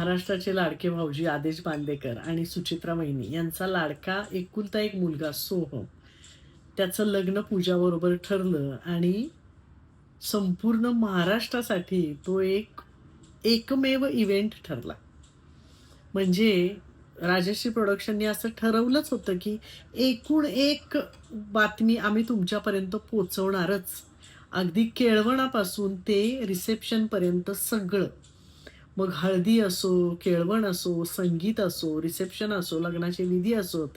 महाराष्ट्राचे लाडके भाऊजी आदेश बांदेकर आणि सुचित्रा वहिनी यांचा लाडका एकुलता एक मुलगा सोहम त्याचं लग्न पूजाबरोबर ठरलं आणि संपूर्ण महाराष्ट्रासाठी तो एक एकमेव इव्हेंट ठरला. म्हणजे राजश्री प्रोडक्शनने असं ठरवलंच होतं की एकूण एक बातमी आम्ही तुमच्यापर्यंत पोचवणारच. अगदी केळवणापासून ते रिसेप्शनपर्यंत सगळं. मग हळदी असो केळवण असो संगीत असो रिसेप्शन असो लग्नाचे निधी असोत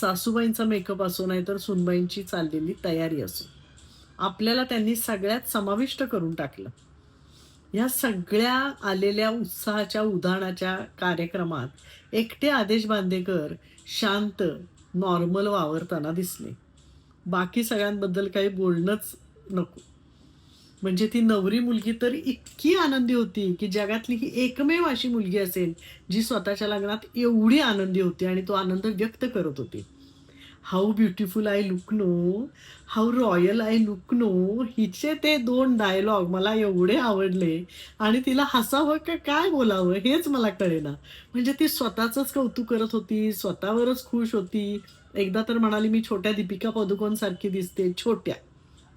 सासूबाईंचा मेकअप असो नाहीतर सुनबाईंची चाललेली तयारी असो. आपल्याला त्यांनी सगळ्यात समाविष्ट करून टाकलं. ह्या सगळ्या आलेल्या उत्साहाच्या उदाहरणाच्या कार्यक्रमात एकटे आदेश बांदेकर शांत नॉर्मल वावरताना दिसले. बाकी सगळ्यांबद्दल काही बोलणंच नको. म्हणजे ती नवरी मुलगी तर इतकी आनंदी होती की जगातली ही एकमेव अशी मुलगी असेल जी स्वतःच्या लग्नात एवढी आनंदी होती आणि तो आनंद व्यक्त करत होती. How beautiful I look no how royal I look no हिचे ते दोन डायलॉग मला एवढे आवडले आणि तिला हसावं का काय बोलावं हेच मला कळेना. म्हणजे ती स्वतःचंच कौतुक करत होती स्वतःवरच खुश होती. एकदा तर म्हणाली मी छोट्या दीपिका पदुकोणसारखी दिसते छोट्या.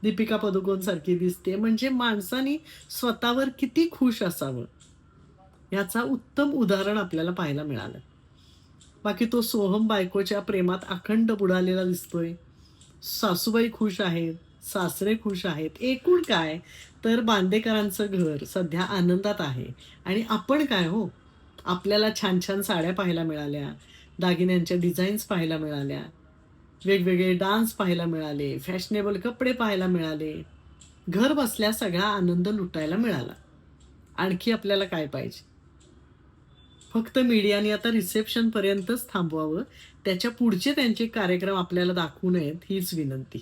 दीपिका पदुकोण सारखी दिसते. म्हणजे माणसानी स्वतःवर किती खुश असावं? याचा उत्तम उदाहरण आपल्याला पाहायला मिळालं. बाकी तो सोहम बायकोच्या प्रेमात अखंड बुडालेला दिसतोय. सासूबाई खुश आहेत सासरे खुश आहेत. एकूण काय? तर बांदेकरांचं घर सध्या आनंदात आहे. आणि आपण काय हो? आपल्याला छान छान साड्या पाहायला मिळाल्या. दागिन्यांच्या डिझाईन्स पाहायला मिळाल्या. वेगवेगळे डान्स पाहायला मिळाले फॅशनेबल कपडे पाहायला मिळाले. घर बसल्या सगळा आनंद लुटायला मिळाला. आणखी आपल्याला काय पाहिजे? फक्त मीडियाने आता रिसेप्शनपर्यंतच थांबवावं त्याच्या पुढचे त्यांचे कार्यक्रम आपल्याला दाखवू नयेत हीच विनंती.